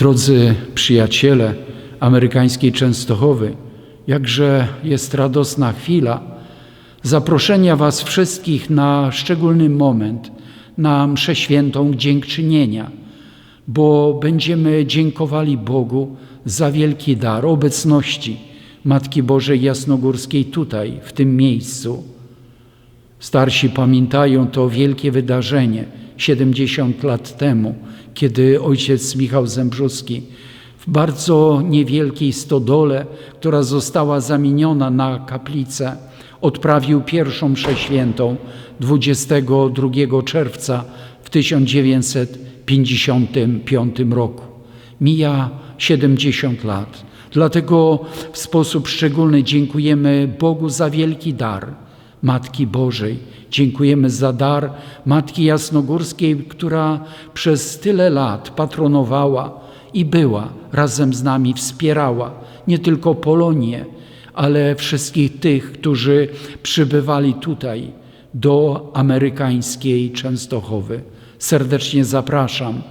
Drodzy przyjaciele amerykańskiej Częstochowy, jakże jest radosna chwila zaproszenia Was wszystkich na szczególny moment, na mszę świętą dziękczynienia, bo będziemy dziękowali Bogu za wielki dar obecności Matki Bożej Jasnogórskiej tutaj, w tym miejscu. Starsi pamiętają to wielkie wydarzenie 70 lat temu, kiedy ojciec Michał Zembrzuski w bardzo niewielkiej stodole, która została zamieniona na kaplicę, odprawił pierwszą mszę świętą 22 czerwca w 1955 roku. Mija 70 lat. Dlatego w sposób szczególny dziękujemy Bogu za wielki dar Matki Bożej. Dziękujemy za dar Matki Jasnogórskiej, która przez tyle lat patronowała i była razem z nami, wspierała nie tylko Polonię, ale wszystkich tych, którzy przybywali tutaj do amerykańskiej Częstochowy. Serdecznie zapraszam.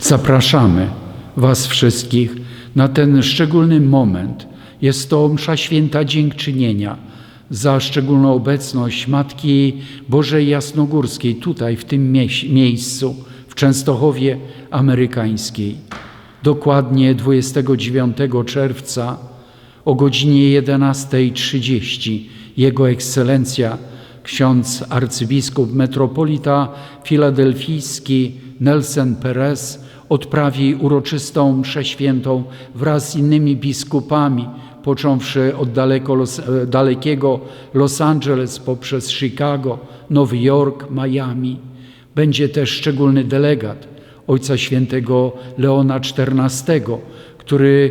Zapraszamy Was wszystkich na ten szczególny moment. Jest to msza święta dziękczynienia za szczególną obecność Matki Bożej Jasnogórskiej tutaj, w tym mie- miejscu, w Częstochowie Amerykańskiej. Dokładnie 29 czerwca o godzinie 11.30 Jego Ekscelencja ksiądz arcybiskup metropolita filadelfijski Nelson Perez odprawi uroczystą mszę świętą wraz z innymi biskupami, począwszy od daleko Los, e, dalekiego Los Angeles poprzez Chicago, Nowy Jork, Miami. Będzie też szczególny delegat Ojca Świętego Leona XIV, który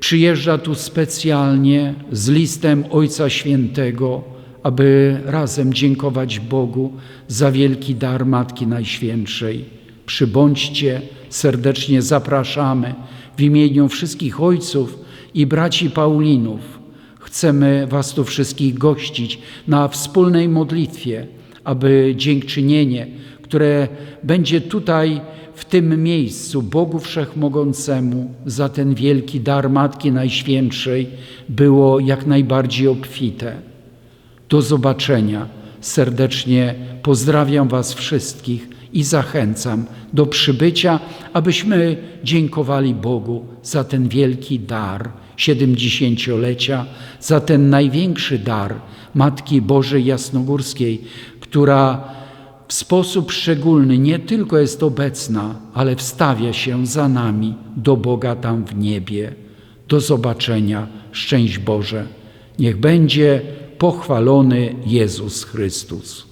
przyjeżdża tu specjalnie z listem Ojca Świętego, aby razem dziękować Bogu za wielki dar Matki Najświętszej. Przybądźcie, serdecznie zapraszamy w imieniu wszystkich ojców i braci Paulinów. Chcemy Was tu wszystkich gościć na wspólnej modlitwie, aby dziękczynienie, które będzie tutaj w tym miejscu Bogu Wszechmogącemu za ten wielki dar Matki Najświętszej było jak najbardziej obfite. Do zobaczenia. Serdecznie pozdrawiam Was wszystkich i zachęcam do przybycia, abyśmy dziękowali Bogu za ten wielki dar siedemdziesięciolecia, za ten największy dar Matki Bożej Jasnogórskiej, która w sposób szczególny nie tylko jest obecna, ale wstawia się za nami do Boga tam w niebie. Do zobaczenia. Szczęść Boże. Niech będzie pochwalony Jezus Chrystus.